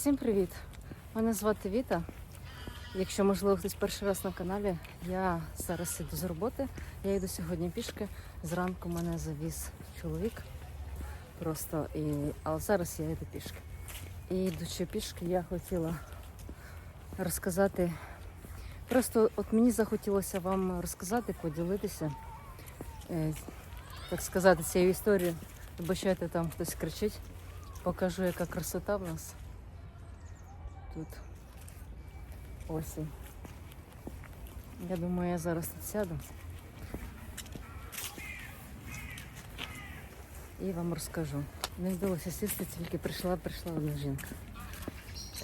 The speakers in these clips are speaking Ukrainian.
Всім привіт! Мене звати Віта. Якщо можливо хтось перший раз на каналі, я зараз іду з роботи. Я йду сьогодні пішки. Зранку мене завіз чоловік. Просто і... але зараз я йду пішки. І йдучи пішки, я хотіла розказати. Просто от мені захотілося вам розказати, поділитися, е, так сказати, цією історією. Вибачайте, там хтось кричить. Покажу, яка красота в нас тут. Осінь. Я думаю, я зараз тут сяду. І вам розкажу. Не вдалося сісти, тільки прийшла, прийшла одна жінка.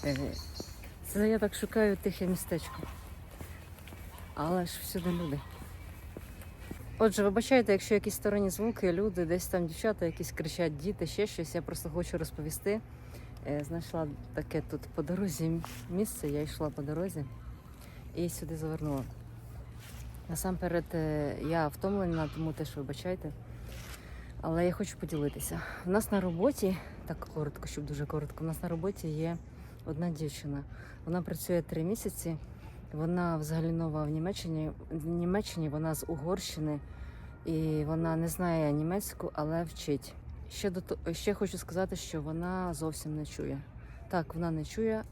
Е, Це я так шукаю тихе містечко. Але ж всюди люди. Отже, вибачайте, якщо якісь сторонні звуки, люди, десь там дівчата, якісь кричать, діти, ще щось. Я просто хочу розповісти. Е, Знайшла таке тут по дорозі місце, я йшла по дорозі і сюди завернула. Насамперед, е, я втомлена, тому теж вибачайте. Але я хочу поділитися. У нас на роботі, так коротко, щоб дуже коротко, у нас на роботі є одна дівчина. Вона працює три місяці. Вона взагалі нова в Німеччині. В Німеччині вона з Угорщини і вона не знає німецьку, але вчить. Ще до то- ще хочу сказати, що вона зовсім не чує. Так, вона не чує,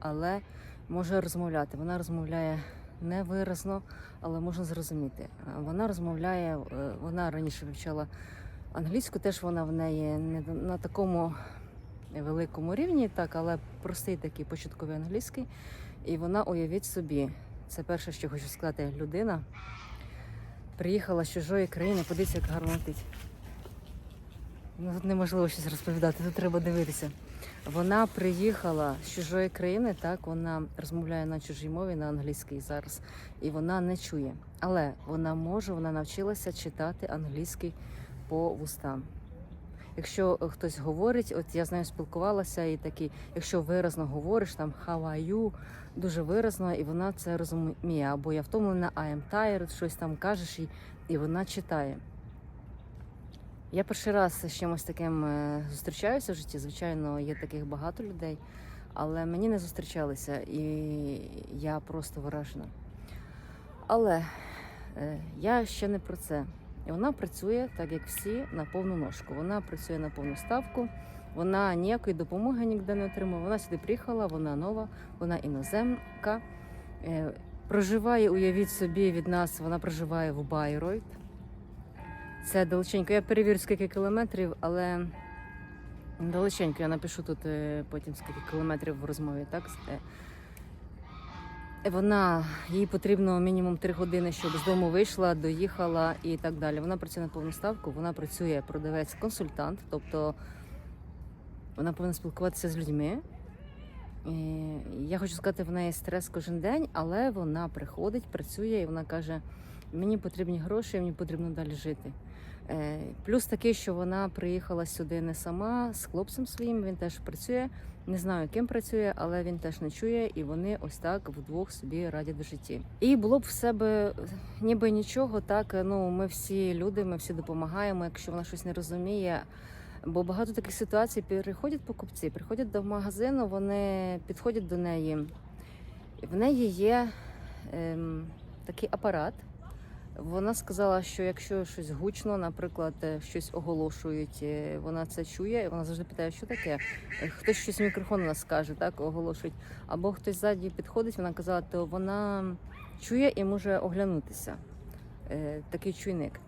але може розмовляти. Вона розмовляє невиразно, але можна зрозуміти. Вона розмовляє, е, вона раніше вивчала англійську, теж вона в неї не на такому великому рівні, так, але простий такий початковий англійський. І вона, уявіть собі, це перше, що хочу сказати, людина приїхала з чужої країни, подивіться, як гарно летить. Ну, тут неможливо щось розповідати, тут треба дивитися. Вона приїхала з чужої країни, так вона розмовляє на чужій мові на англійській зараз, і вона не чує. Але вона може, вона навчилася читати англійський по вустам. Якщо е, хтось говорить, от я з нею спілкувалася, і такий, якщо виразно говориш, там how are you, дуже виразно, і вона це розуміє. Або я втомлена, I am tired, щось там кажеш, і, і вона читає. Я перший раз з чимось таким е, зустрічаюся в житті. Звичайно, є таких багато людей, але мені не зустрічалися, і я просто вражена. Але е, я ще не про це. І вона працює так, як всі, на повну ножку. Вона працює на повну ставку. Вона ніякої допомоги ніде не отримує. Вона сюди приїхала, вона нова, вона іноземка. Е, Проживає, уявіть собі, від нас вона проживає в Байройт. Це далеченько. Я перевірю, скільки кілометрів, але далеченько. Я напишу тут е, потім скільки кілометрів в розмові. Так? Е, Вона їй потрібно мінімум 3 години, щоб з дому вийшла, доїхала і так далі. Вона працює на повну ставку, вона працює продавець-консультант, тобто вона повинна спілкуватися з людьми. І я хочу сказати, в неї стрес кожен день, але вона приходить, працює і вона каже: мені потрібні гроші, мені потрібно далі жити. Е, Плюс такий, що вона приїхала сюди не сама з хлопцем своїм. Він теж працює. Не знаю, ким працює, але він теж не чує, і вони ось так вдвох собі радять в житті. І було б в себе ніби нічого. Так ну ми всі люди, ми всі допомагаємо. Якщо вона щось не розуміє. Бо багато таких ситуацій приходять покупці, приходять до магазину, вони підходять до неї. В неї є ем, такий апарат. Вона сказала, що якщо щось гучно, наприклад, е, щось оголошують, е, вона це чує, і вона завжди питає, що таке. Е, Хтось щось мікрофон нас скаже, так оголошують. Або хтось ззаді підходить, вона казала, то вона чує і може оглянутися. Такий чуйник.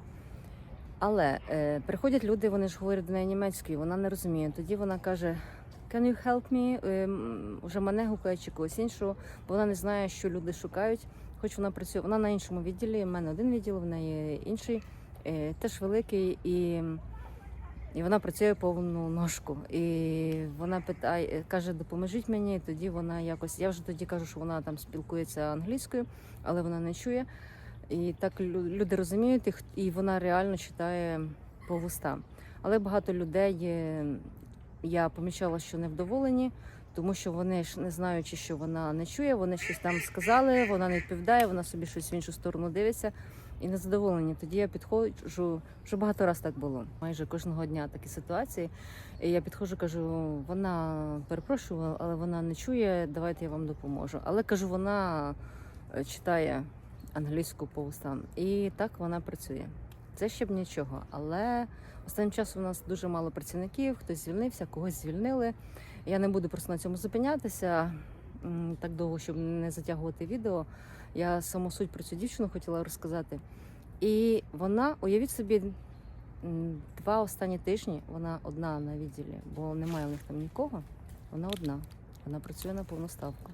Але приходять люди, вони ж говорять до неї німецькою, вона не розуміє. Тоді вона каже: Can you help me? Вже мене гукає чи когось іншого, бо вона не знає, що люди шукають. Хоч вона працює, вона на іншому відділі. в мене один відділ, в неї інший, е, теж великий, і, і вона працює повну ножку. І вона питає, каже, допоможіть мені. І Тоді вона якось. Я вже тоді кажу, що вона там спілкується англійською, але вона не чує. І так люди розуміють, і вона реально читає по вустам. Але багато людей я помічала, що невдоволені, тому що вони ж не знаючи, що вона не чує, вони щось там сказали, вона не відповідає, вона собі щось в іншу сторону дивиться. і незадоволені. Тоді я підходжу, вже багато разів так було. Майже кожного дня такі ситуації. І я підходжу, кажу, вона перепрошую, але вона не чує, давайте я вам допоможу. Але кажу, вона е, читає англійську по устам. І так вона працює. Це ще б нічого. Але останнім часом у нас дуже мало працівників, хтось звільнився, когось звільнили. Я не буду просто на цьому зупинятися так довго, щоб не затягувати відео. Я саму суть про цю дівчину хотіла розказати. І вона, уявіть собі, два останні тижні вона одна на відділі, бо немає у них там нікого. Вона одна. Вона працює на повну ставку.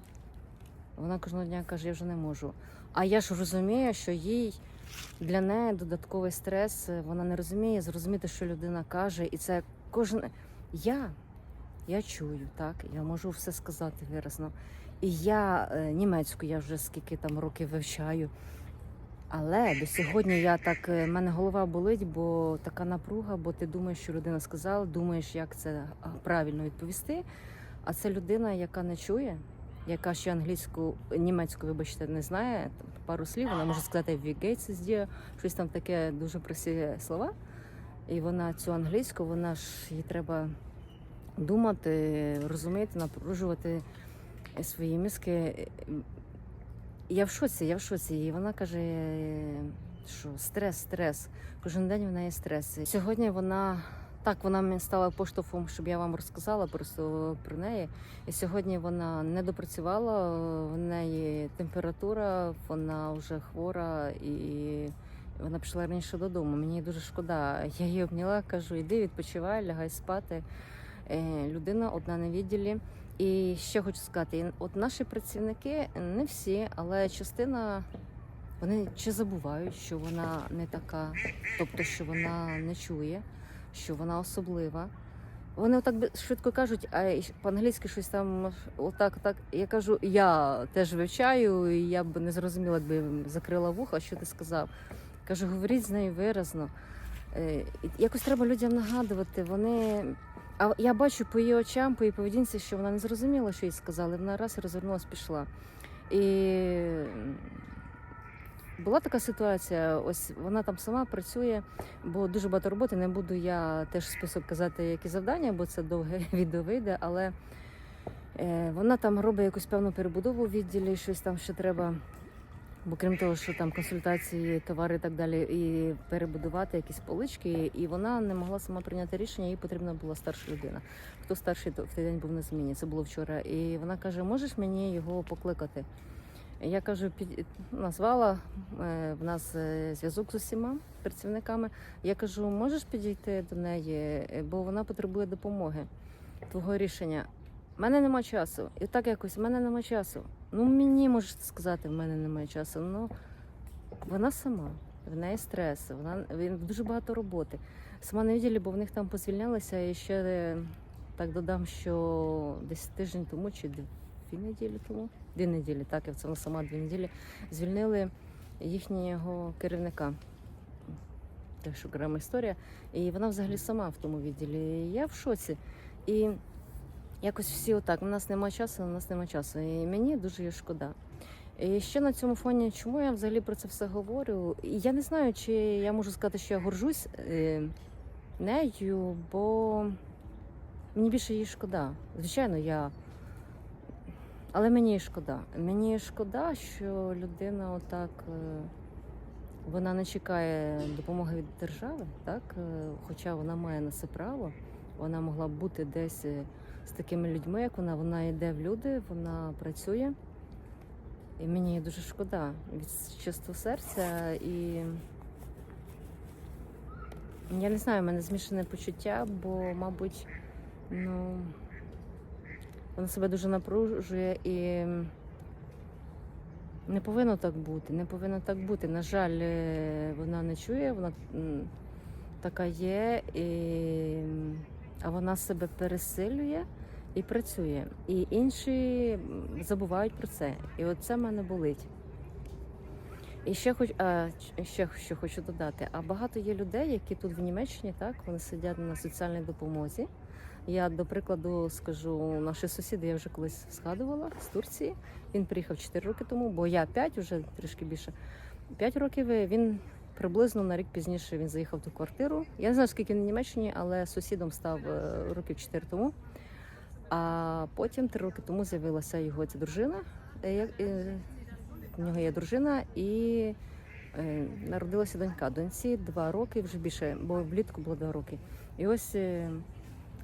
Вона кожного дня каже, я вже не можу. А я ж розумію, що їй для неї додатковий стрес. Вона не розуміє зрозуміти, що людина каже, і це кожен. Я, я чую, так, я можу все сказати виразно. І я е, німецьку я вже скільки там років вивчаю. Але до сьогодні я так, е, в мене голова болить, бо така напруга, бо ти думаєш, що людина сказала, думаєш, як це правильно відповісти. А це людина, яка не чує, яка ще англійську, німецьку, вибачте, не знає. Там пару слів, вона може сказати «Wie щось там таке дуже прості слова. І вона цю англійську, вона ж їй треба думати, розуміти, напружувати свої мізки. Я в шоці, я в шоці. І вона каже, що стрес, стрес. Кожен день в неї стрес. І Сьогодні вона так, вона мені стала поштовхом, щоб я вам розказала просто про неї. І сьогодні вона не допрацювала, в неї температура, вона вже хвора і вона пішла раніше додому. Мені дуже шкода. Я її обняла, кажу, іди відпочивай, лягай спати. Е, Людина одна на відділі. І ще хочу сказати, от наші працівники не всі, але частина вони чи забувають, що вона не така, тобто що вона не чує, що вона особлива. Вони отак швидко кажуть, а по-англійськи щось там отак, так. Я кажу, я теж вивчаю, і я б не зрозуміла, якби закрила вуха, що ти сказав. Кажу, говоріть з нею виразно. Е, Якось треба людям нагадувати. Вони. А я бачу по її очам, по її поведінці, що вона не зрозуміла, що їй сказали. Вона раз розвернулась, пішла. І була така ситуація, ось вона там сама працює, бо дуже багато роботи. Не буду я теж список казати, які завдання, бо це довге відео вийде, але е, вона там робить якусь певну перебудову у відділі, щось там ще треба. Бо крім того, що там консультації, товари і так далі, і перебудувати якісь полички, і вона не могла сама прийняти рішення, їй потрібна була старша людина. Хто старший то в той день був на зміні, це було вчора. І вона каже: можеш мені його покликати? Я кажу, під назвала е, в нас е, зв'язок з усіма працівниками. Я кажу, можеш підійти до неї, бо вона потребує допомоги. Твого рішення. У мене нема часу. І так якось, в мене нема часу. Ну, мені можете сказати, в мене немає часу. Ну вона сама, в неї стрес, вона він дуже багато роботи. Сама на відділі, бо в них там позвільнялися. І ще е, так додам, що десь тиждень тому чи дві неділі тому, дві неділі, так, я в цьому сама дві неділі, звільнили їхнього керівника. Теж окрема історія. І вона взагалі сама в тому відділі. І Я в шоці. І якось всі отак, у нас немає часу, у нас немає часу. І мені дуже шкода. І ще на цьому фоні, чому я взагалі про це все говорю? Я не знаю, чи я можу сказати, що я горжусь е, нею, бо мені більше її шкода. Звичайно, я. Але мені шкода. Мені шкода, що людина отак. е, Вона не чекає допомоги від держави, так? е, Хоча вона має на це право. Вона могла б бути десь з такими людьми, як вона. Вона йде в люди, вона працює. І мені дуже шкода від чистого серця. І я не знаю, в мене змішане почуття, бо, мабуть, ну, вона себе дуже напружує і не повинно так бути. Не повинно так бути. На жаль, е, вона не чує, вона така є, і... а вона себе пересилює і працює. І інші забувають про це. І от це мене болить. І ще хоч а, ще що хочу додати. А багато є людей, які тут в Німеччині, так вони сидять на соціальній допомозі. Я, до прикладу, скажу, наші сусіди, я вже колись згадувала з Турції. Він приїхав 4 роки тому, бо я 5, вже трішки більше. 5 років він приблизно на рік пізніше він заїхав ту квартиру. Я не знаю, скільки він в Німеччині, але сусідом став е, років 4 тому. А потім три роки тому з'явилася його ця дружина. Е, як- е, В нього є дружина і е, народилася донька. Доньці два роки, вже більше, бо влітку було два роки. І ось е,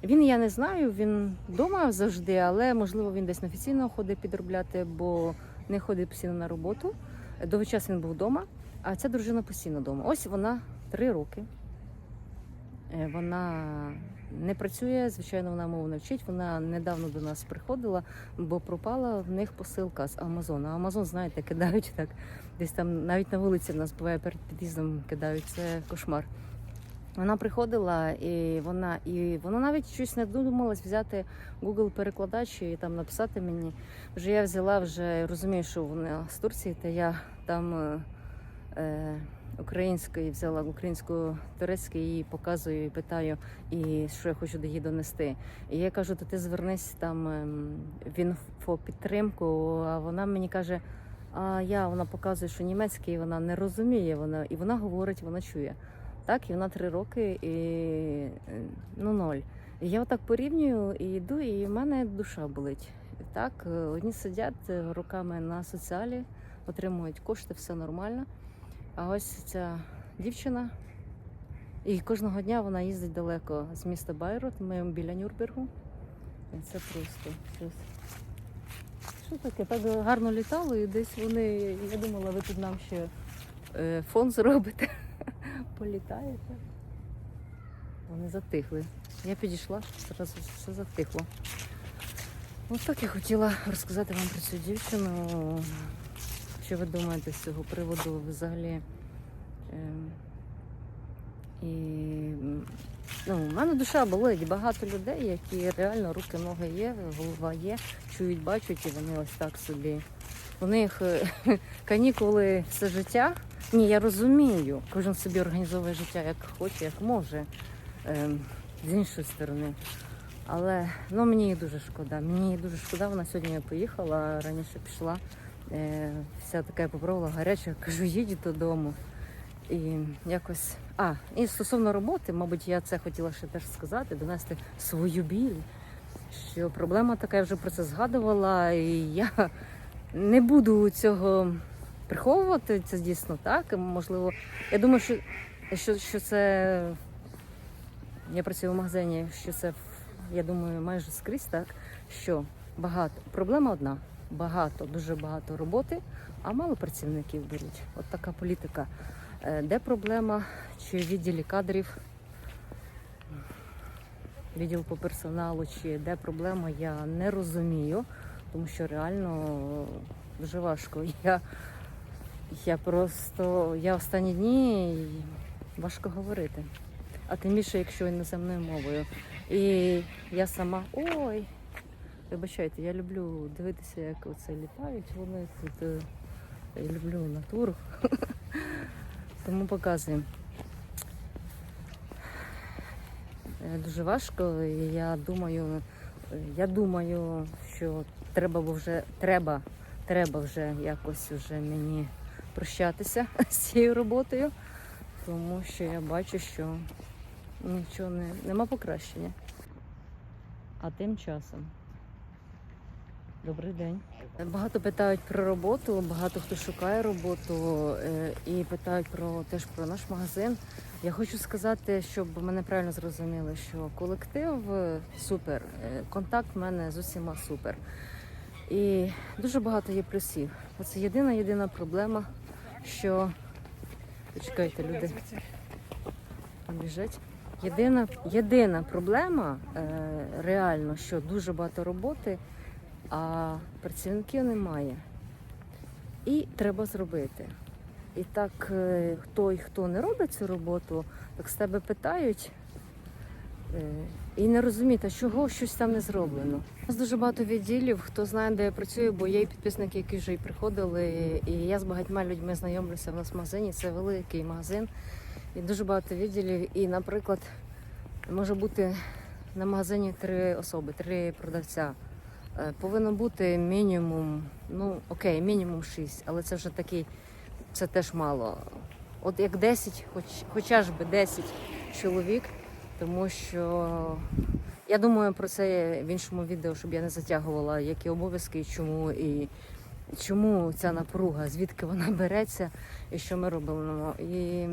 він, я не знаю, він вдома завжди, але можливо він десь неофіційно ходить підробляти, бо не ходить постійно на роботу. Довгий час він був вдома, а ця дружина постійно вдома. Ось вона три роки. Е, Вона не працює, звичайно, вона мову не вчить. Вона недавно до нас приходила, бо пропала в них посилка з Амазону. Амазон, знаєте, кидають так. Десь там навіть на вулиці в нас буває перед під'їздом кидають. Це кошмар. Вона приходила і вона і вона навіть щось не додумалась взяти Google перекладач і там написати мені. Вже я взяла, вже розумію, що вона з Турції, та я там е, української взяла українську турецький і показую, і питаю, і що я хочу до її донести. І я кажу, то ти звернись там ем, в інфопідтримку, а вона мені каже. А я вона показує, що німецький вона не розуміє, вона і вона говорить, вона чує. Так, і вона три роки і е, ну ноль. І я отак порівнюю і йду, і в мене душа болить. Так, е, одні сидять е, руками на соціалі, отримують кошти, все нормально. А ось ця дівчина, і кожного дня вона їздить далеко з міста Байрут. Ми біля Нюрнбергу. І Це просто. Що таке? Так гарно літало, і десь вони. Я думала, ви тут нам ще е, фон зробите. Політаєте. Вони затихли. Я підійшла, зразу все затихло. Ось так я хотіла розказати вам про цю дівчину. Що ви думаєте з цього приводу взагалі? Ем, І ну, у мене душа болить. Багато людей, які реально руки, ноги є, голова є, чують, бачать, і вони ось так собі. У них е, канікули все життя. Ні, я розумію, кожен собі організовує життя як хоче, як може, ем, з іншої сторони. Але ну, мені дуже шкода. Мені дуже шкода. Вона сьогодні поїхала, раніше пішла. Е, вся така попробувала гаряча, кажу, їдь додому. І якось. А, і стосовно роботи, мабуть, я це хотіла ще теж сказати, донести свою біль. Що проблема така, я вже про це згадувала, і я не буду цього приховувати. Це дійсно так. Можливо, я думаю, що, що, що це. Я працюю в магазині, що це я думаю, майже скрізь так, що багато проблема одна: багато, дуже багато роботи, а мало працівників беруть. От така політика. Е, Де проблема? Чи в відділі кадрів, відділ по персоналу, чи де проблема, я не розумію, тому що реально дуже важко. Я, я просто я останні дні важко говорити. А тим більше, якщо іноземною мовою. І я сама ой. Вибачайте, я люблю дивитися, як оце літають. Вони тут е, я люблю натуру. Тому показуємо. Е, Дуже важко. І я думаю, е, я думаю, що треба вже треба, треба вже якось вже мені прощатися з цією роботою, тому що я бачу, що нічого не нема покращення. А тим часом. Добрий день. Багато питають про роботу, багато хто шукає роботу е, і питають про теж про наш магазин. Я хочу сказати, щоб мене правильно зрозуміли, що колектив е, супер, е, контакт в мене з усіма супер. І дуже багато є плюсів. Оце єдина єдина проблема, що почекайте, люди там біжать. Єдина, єдина проблема реально, що дуже багато роботи, а працівників немає. І треба зробити. І так е, той, хто не робить цю роботу, так з тебе питають е, і не розуміють, а чого щось там не зроблено. У нас дуже багато відділів, хто знає, де я працюю, бо є і підписники, які вже і приходили. І я з багатьма людьми знайомлюся в нас в магазині. Це великий магазин. І дуже багато відділів. І, наприклад, може бути на магазині три особи, три продавця. Е, Повинно бути мінімум, ну окей, мінімум шість, але це вже такий це теж мало. От як 10, хоч, хоча ж би 10 чоловік, тому що я думаю про це в іншому відео, щоб я не затягувала, які обов'язки, чому і чому ця напруга, звідки вона береться і що ми робимо. І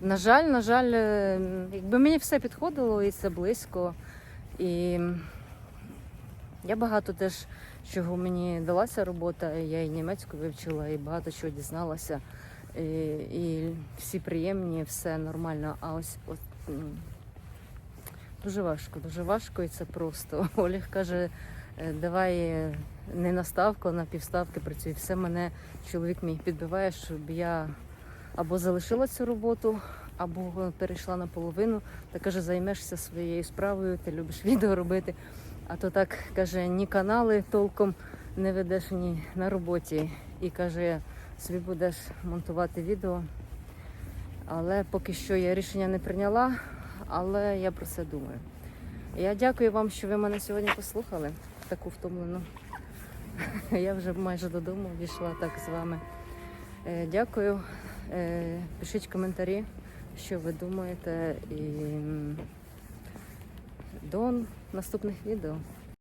на жаль, на жаль, е, якби мені все підходило і це близько. І я багато теж чого мені далася робота, я і німецьку вивчила, і багато чого дізналася. І, і всі приємні, все нормально. А ось от, дуже важко, дуже важко, і це просто. Олег каже, «Е, давай не на ставку, а на півставки працюй. Все мене чоловік мій підбиває, щоб я або залишила цю роботу, або перейшла на половину. Та каже, займешся своєю справою, ти любиш відео робити. А то так каже, ні канали толком не ведеш ні на роботі. І каже, собі будеш монтувати відео. Але поки що я рішення не прийняла, але я про це думаю. Я дякую вам, що ви мене сьогодні послухали, таку втомлену. Я вже майже додому дійшла так з вами. Е, Дякую. Е, Пишіть коментарі, що ви думаєте, і до наступних відео.